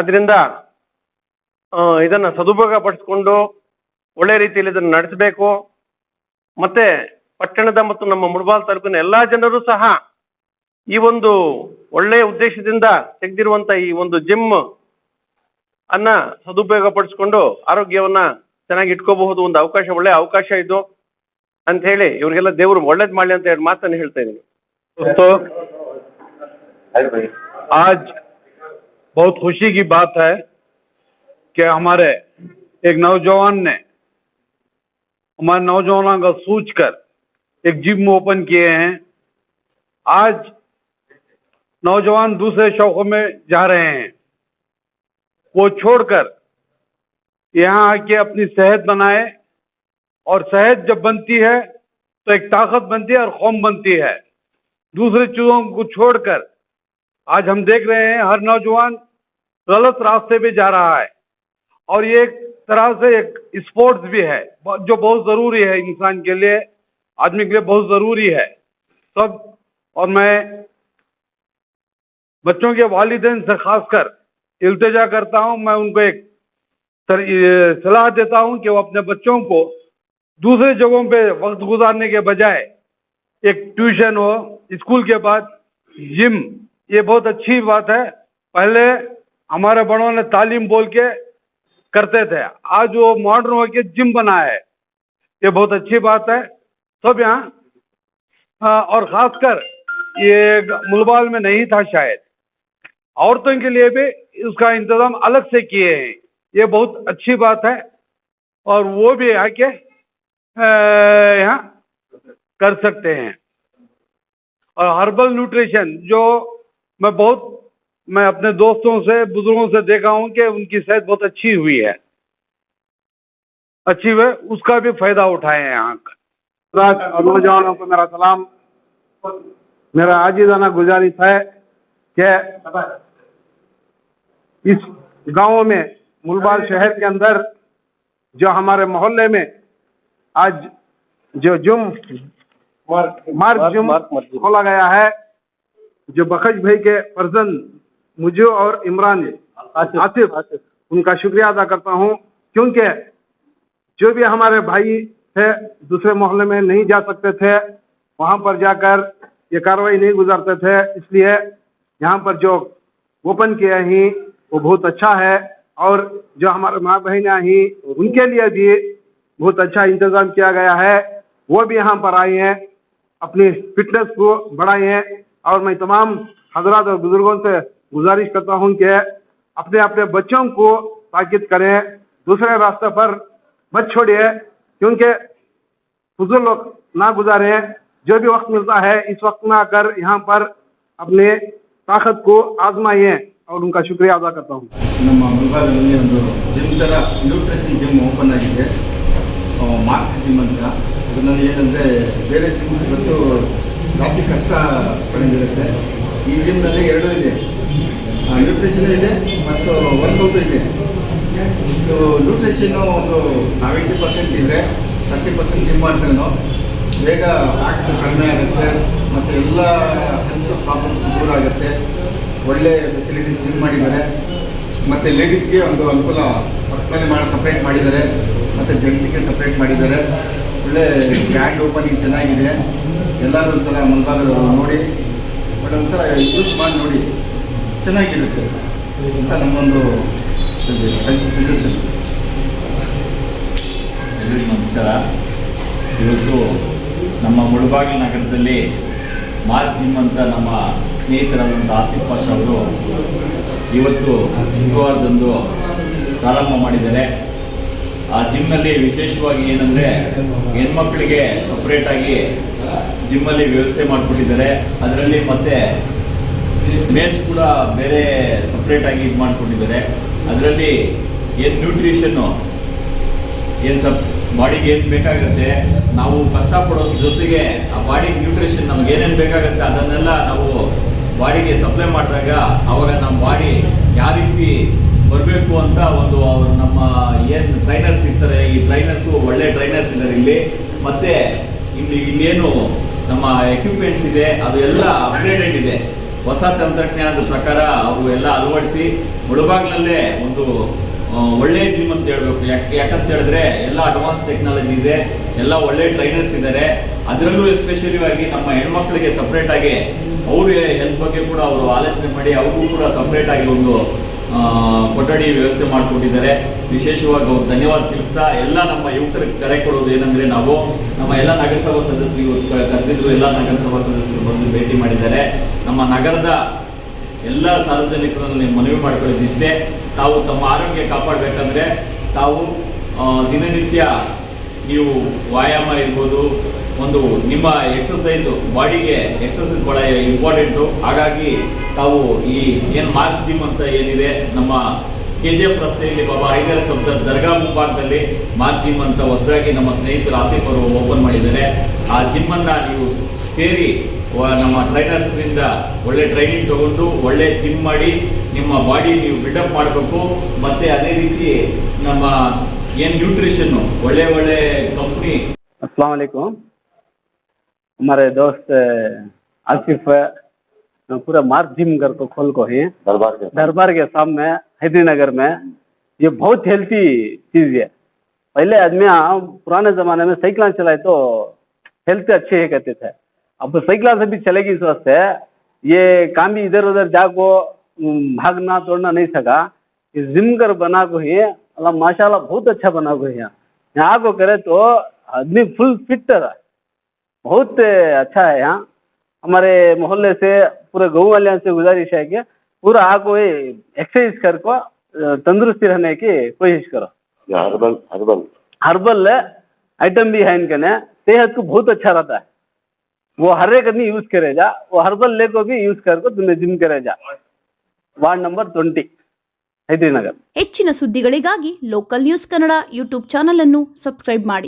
ಆದ್ದರಿಂದ ಇದನ್ನ ಸದುಪಯೋಗ ಪಡಿಸ್ಕೊಂಡು ಒಳ್ಳೆ ರೀತಿಯಲ್ಲಿ ಇದನ್ನ ನಡೆಸಬೇಕು. ಮತ್ತೆ ಪಟ್ಟಣದ ಮತ್ತು ನಮ್ಮ ಮುಡಬಾಲ್ ತಾಲೂಕಿನ ಎಲ್ಲಾ ಜನರು ಸಹ ಈ ಒಂದು ಒಳ್ಳೆಯ ಉದ್ದೇಶದಿಂದ ತೆಗೆದಿರುವಂಥ ಈ ಒಂದು ಜಿಮ್ ಅನ್ನ ಸದುಪಯೋಗ ಪಡಿಸ್ಕೊಂಡು ಆರೋಗ್ಯವನ್ನ ಚೆನ್ನಾಗಿ ಇಟ್ಕೋಬಹುದು. ಒಂದು ಅವಕಾಶ ಒಳ್ಳೆ ಅವಕಾಶ ಇದು ಅಂತ ಹೇಳಿ ಇವರಿಗೆಲ್ಲ ದೇವರು ಒಳ್ಳೇದ್ ಮಾಡಲಿ ಅಂತ ಹೇಳಿ ಮಾತನ್ನು ಹೇಳ್ತಾ ಇದ್ದೀನಿ. बहुत खुशी की बात है कि हमारे एक नौजवान ने हमारे नौजवानों का सोच कर एक जिम ओपन किए हैं। आज नौजवान दूसरे शौकों में जा रहे हैं। वो छोड़कर यहाँ आके अपनी सेहत बनाए और सेहत जब बनती है तो एक ताकत बनती है और कौम बनती है। दूसरे चीज़ों को छोड़कर आज हम देख रहे हैं, हर नौजवान गलत रास्ते पे जा रहा है। और ये एक तरह से एक स्पोर्ट्स भी है, जो बहुत ज़रूरी है इंसान के लिए, आदमी के लिए बहुत ज़रूरी है। सब, और मैं बच्चों के वालिदैन से खासकर इल्तजा करता हूँ, मैं उनको एक सलाह देता हूँ कि वो अपने बच्चों को दूसरे जगहों पे वक्त गुजारने के बजाय एक ट्यूशन हो, स्कूल के बाद जिम ये बहुत अच्छी बात है। पहले हमारे बड़ों ने तालीम बोल के करते थे। आज वो मॉडर्न होके जिम बना है ये बहुत अच्छी बात है। सब यहाँ और खासकर ये मुलबाल में नहीं था शायद। औरतों के लिए भी उसका इंतज़ाम अलग से किए हैं। ये बहुत अच्छी बात है। और वो भी आके यहाँ कर सकते हैं। और हर्बल न्यूट्रिशन जो मैं बहुत मैं अपने दोस्तों से बुज़ुर्गों से देखा हूँ कि उनकी सेहत बहुत अच्छी हुई है। अच्छी हुई उसका भी फ़ायदा उठाए हैं यहाँ का नौजवानों को मेरा सलाम। मेरा आजीदाना गुजारिश है कि इस गाँव में मुलबार शहर के अंदर जो हमारे मोहल्ले में आज जो जुम मार्ग जुम खोला गया है जो बखश भाई के फर्जन मुझे और इमरान आसिफ। उनका शुक्रिया अदा करता हूँ क्योंकि जो भी हमारे भाई थे दूसरे मोहल्ले में नहीं जा सकते थे वहाँ पर जाकर ये कार्रवाई नहीं गुजारते थे इसलिए यहाँ पर जो ओपन किया ही वो बहुत अच्छा है और जो हमारे माँ बहनें ही उनके लिए भी बहुत अच्छा इंतज़ाम किया गया है वो भी यहाँ पर आई हैं अपनी फिटनेस को बढ़ाई हैं और मैं तमाम हजरात और बुजुर्गों से गुजारिश करता हूँ कि अपने अपने बच्चों को ताकीद करें दूसरे रास्ते पर मत छोड़िए क्योंकि फजूल वक्त ना गुजारें जो भी वक्त मिलता है इस वक्त में आकर यहाँ पर अपने ताकत को आजमाइए और उनका शुक्रिया अदा करता हूँ ನಮ್ಮ ಮುಳಬಾಗಲ್ಲಿ ಒಂದು ಜಿಮ್ ಥರ ನ್ಯೂಟ್ರಿಷನ್ ಜಿಮ್ ಓಪನ್ ಆಗಿದೆ ಆ, ಮಾರ್ಕ್ ಜಿಮ್ ಅಂತ ಅದರಲ್ಲಿ ಏನಂದರೆ ಬೇರೆ ಜಿಮ್ ಇವತ್ತು ಜಾಸ್ತಿ ಕಷ್ಟ ಪಡೆದಿರುತ್ತೆ. ಈ ಜಿಮ್ನಲ್ಲಿ ಎರಡೂ ಇದೆ. ನ್ಯೂಟ್ರಿಷನ್ ಇದೆ ಮತ್ತು ವರ್ಕೌಟ್ ಇದೆ. ಇದು ನ್ಯೂಟ್ರಿಷನ್ನು ಒಂದು ಸೆವೆಂಟಿ ಪರ್ಸೆಂಟ್ ಇದ್ದರೆ ತರ್ಟಿ ಪರ್ಸೆಂಟ್ ಜಿಮ್ ಮಾಡ್ತಾರೆ ಬೇಗ ಫ್ಯಾಟ್ ಕಡಿಮೆ ಆಗುತ್ತೆ ಮತ್ತು ಎಲ್ಲ ಹೆಲ್ತ್ ಪ್ರಾಬ್ಲಮ್ಸ್ ದೂರ ಆಗುತ್ತೆ. ಒಳ್ಳೆ ಫೆಸಿಲಿಟೀಸ್ ಜಿಮ್ ಮಾಡಿದ್ದಾರೆ. ಮತ್ತು ಲೇಡೀಸ್ಗೆ ಒಂದು ಅನುಕೂಲ ಪಕ್ಕದಲ್ಲಿ ಮಾಡಿ ಸಪ್ರೇಟ್ ಮಾಡಿದ್ದಾರೆ. ಮತ್ತು ಜಂಟಿಗೆ ಸಪ್ರೇಟ್ ಮಾಡಿದ್ದಾರೆ. ಒಳ್ಳೆ ಗ್ರ್ಯಾಂಡ್ ಓಪನಿಂಗ್ ಚೆನ್ನಾಗಿದೆ. ಎಲ್ಲರೂ ಒಂದ್ಸಲ ಸಲ ಮುಲ್ಭಾಗದವರು ನೋಡಿ. ಬಟ್ ಒಂದ್ಸಲ ಯೂಸ್ ಮಾಡಿ ನೋಡಿ. ಚೆನ್ನಾಗಿರುತ್ತೆ. ಅಂತ ನಮ್ಮೊಂದು ಸಜೆಷನ್ ಎಲ್ರಿಗೂ ನಮಸ್ಕಾರ. ಇವತ್ತು ನಮ್ಮ ಮುಳಬಾಗಿಲು ನಗರದಲ್ಲಿ ಮಾರ್ಕ್ ಜಿಮ್ ಅಂತ ನಮ್ಮ ಸ್ನೇಹಿತರಾದಂಥ ಆಸಿಫ್ ಪಾಷ ಅವರು ಇವತ್ತು ಶುಕ್ರವಾರದಂದು ಪ್ರಾರಂಭ ಮಾಡಿದ್ದಾರೆ. ಆ ಜಿಮ್ನಲ್ಲಿ ವಿಶೇಷವಾಗಿ ಏನಂದರೆ ಹೆಣ್ಮಕ್ಳಿಗೆ ಸಪ್ರೇಟಾಗಿ ಜಿಮ್ಮಲ್ಲಿ ವ್ಯವಸ್ಥೆ ಮಾಡಿಕೊಟ್ಟಿದ್ದಾರೆ. ಅದರಲ್ಲಿ ಮತ್ತೆ ಮೇಲ್ಸ್ ಕೂಡ ಬೇರೆ ಸಪ್ರೇಟಾಗಿ ಇದು ಮಾಡಿಕೊಟ್ಟಿದ್ದಾರೆ. ಅದರಲ್ಲಿ ಏನು ನ್ಯೂಟ್ರಿಷನ್ನು ಏನು ಸಪ್ ಬಾಡಿಗೆ ಏನು ಬೇಕಾಗುತ್ತೆ, ನಾವು ಕಷ್ಟಪಡೋದ್ರ ಜೊತೆಗೆ ಆ ಬಾಡಿ ನ್ಯೂಟ್ರಿಷನ್ ನಮ್ಗೆ ಏನೇನು ಬೇಕಾಗುತ್ತೆ ಅದನ್ನೆಲ್ಲ ನಾವು ಬಾಡಿಗೆ ಸಪ್ಲೈ ಮಾಡಿದಾಗ ಅವಾಗ ನಮ್ಮ ಬಾಡಿ ಯಾವ ರೀತಿ ಬರಬೇಕು ಅಂತ ಒಂದು ಅವರು ನಮ್ಮ ಏನು ಟ್ರೈನರ್ಸ್ ಇರ್ತಾರೆ, ಈ ಟ್ರೈನರ್ಸು ಒಳ್ಳೆ ಟ್ರೈನರ್ಸ್ ಇದ್ದಾರೆ ಇಲ್ಲಿ. ಮತ್ತು ಇಲ್ಲಿ ಇಲ್ಲೇನು ನಮ್ಮ ಎಕ್ವಿಪ್ಮೆಂಟ್ಸ್ ಇದೆ, ಅದು ಎಲ್ಲ ಅಪ್ಗ್ರೇಡೆಡ್ ಇದೆ. ಹೊಸ ತಂತ್ರಜ್ಞಾನದ ಪ್ರಕಾರ ಅವರು ಎಲ್ಲ ಅಳವಡಿಸಿ ಮುಳುಬಾಗ್ಲಲ್ಲೇ ಒಂದು ಒಳ್ಳೆ ಜಿಮ್ ಅಂತ ಹೇಳ್ಬೇಕು. ಯಾಕೆ ಯಾಕಂತ ಹೇಳಿದ್ರೆ ಎಲ್ಲ ಅಡ್ವಾನ್ಸ್ ಟೆಕ್ನಾಲಜಿ ಇದೆ, ಎಲ್ಲ ಒಳ್ಳೆ ಟ್ರೈನರ್ಸ್ ಇದ್ದಾರೆ. ಅದರಲ್ಲೂ ಎಸ್ಪೆಷಲಿ ಆಗಿ ನಮ್ಮ ಹೆಣ್ಮಕ್ಳಿಗೆ ಸಪ್ರೇಟ್ ಆಗಿ ಅವ್ರ ಹೆಲ್ತ್ ಬಗ್ಗೆ ಕೂಡ ಅವರು ಆಲೋಚನೆ ಮಾಡಿ ಅವ್ರಿಗೂ ಕೂಡ ಸಪ್ರೇಟ್ ಆಗಿ ಒಂದು ಕೊಠಡಿ ವ್ಯವಸ್ಥೆ ಮಾಡಿಕೊಟ್ಟಿದ್ದಾರೆ. ವಿಶೇಷವಾಗಿ ಅವ್ರು ಧನ್ಯವಾದ ತಿಳಿಸ್ತಾ ಎಲ್ಲ ನಮ್ಮ ಯುವಕರಿಗೆ ಕರೆ ಕೊಡೋದು ಏನಂದ್ರೆ ನಾವು ನಮ್ಮ ಎಲ್ಲ ನಗರಸಭಾ ಸದಸ್ಯರಿಗೂ ಕರೆದಿದ್ರು ಎಲ್ಲ ನಗರಸಭಾ ಸದಸ್ಯರು ಬಂದು ಭೇಟಿ ಮಾಡಿದ್ದಾರೆ. ನಮ್ಮ ನಗರದ ಎಲ್ಲ ಸಾರ್ವಜನಿಕರಲ್ಲಿ ಮನವಿ ಮಾಡ್ಕೊಳ್ಳೋದು ಇಷ್ಟೇ ತಾವು ತಮ್ಮ ಆರೋಗ್ಯ ಕಾಪಾಡಬೇಕಂದ್ರೆ ತಾವು ದಿನನಿತ್ಯ ನೀವು ವ್ಯಾಯಾಮ ಇರ್ಬೋದು ಒಂದು ನಿಮ್ಮ ಎಕ್ಸಸೈಸ್ ಬಾಡಿಗೆ ಎಕ್ಸಸೈಸ್ ಬಹಳ ಇಂಪಾರ್ಟೆಂಟು ಹಾಗಾಗಿ ತಾವು ಈ ಏನು ಮಾರ್ಕ್ ಜಿಮ್ ಅಂತ ಏನಿದೆ, ನಮ್ಮ ಕೆ ಜಿ ಎಫ್ ರಸ್ತೆಯಲ್ಲಿ ಬಾಬಾ ಐದರ ಸಬ್ದ ದರ್ಗಾ ಮುಂಭಾಗದಲ್ಲಿ ಮಾರ್ಕ್ ಜಿಮ್ ಅಂತ ಹೊಸದಾಗಿ ನಮ್ಮ ಸ್ನೇಹಿತರು ಆಸೀಫ್ ಅವರು ಓಪನ್ ಮಾಡಿದ್ದಾರೆ. ಆ ಜಿಮ್ಮನ್ನು ನೀವು ಸೇರಿ ನಮ್ಮ ಟ್ರೈನರ್ಸ್ನಿಂದ ಒಳ್ಳೆ ಟ್ರೈನಿಂಗ್ ತಗೊಂಡು ಒಳ್ಳೆ ಜಿಮ್ ಮಾಡಿ ನಿಮ್ಮ ಬಾಡಿ ನೀವು ಬಿಲ್ಡಪ್ ಮಾಡಬೇಕು. ಮತ್ತು ಅದೇ ರೀತಿ ನಮ್ಮ ಏನು ನ್ಯೂಟ್ರಿಷನ್ನು ಒಳ್ಳೆ ಒಳ್ಳೆ ಕಂಪ್ನಿ ಅಸ್ಲಾಂ ಅಲೈಕುಮ್. हमारे दोस्त आसिफ अ, पूरा मार्क जिम घर को खोल को ही। दरबार के दरबार के सामने हैदरीनगर में। ये बहुत हेल्थी चीज़ है। पहले आदमी हाँ, पुराने ज़माने में साइकिल चलाए तो हेल्थ अच्छे है कहते थे। अब साइकिल से भी चलेगी इस वास्ते ये काम भी इधर उधर जाको भागना तोड़ना नहीं सका। इस जिम घर बना को ही। अल्लाह माशाल्लाह बहुत अच्छा बना को है यहाँ। यहाँ को करे तो आदमी फुल फिट रहा बहुत अच्छा है यहाँ हमारे मोहल्ले से पूरे गाँव वाले से गुजारिश है कि पूरा आको एक्सरसाइज कर को अ, तंदुरुस्ती रहने की कोशिश करो ये हर्बल हर्बल हर्बल आइटम भी है इनके ने सेहत को बहुत अच्छा रहता है वो हर एक आदमी यूज करे जा वो हर्बल ले को भी यूज कर को तुम्हें जिम करे जा वार्ड नंबर ट्वेंटी हैदरीनगर ಹೆಚ್ಚಿನ ಸುದ್ದಿಗಳಿಗಾಗಿ local news Kannada YouTube channel ಅನ್ನು ಸಬ್ಸ್ಕ್ರೈಬ್ ಮಾಡಿ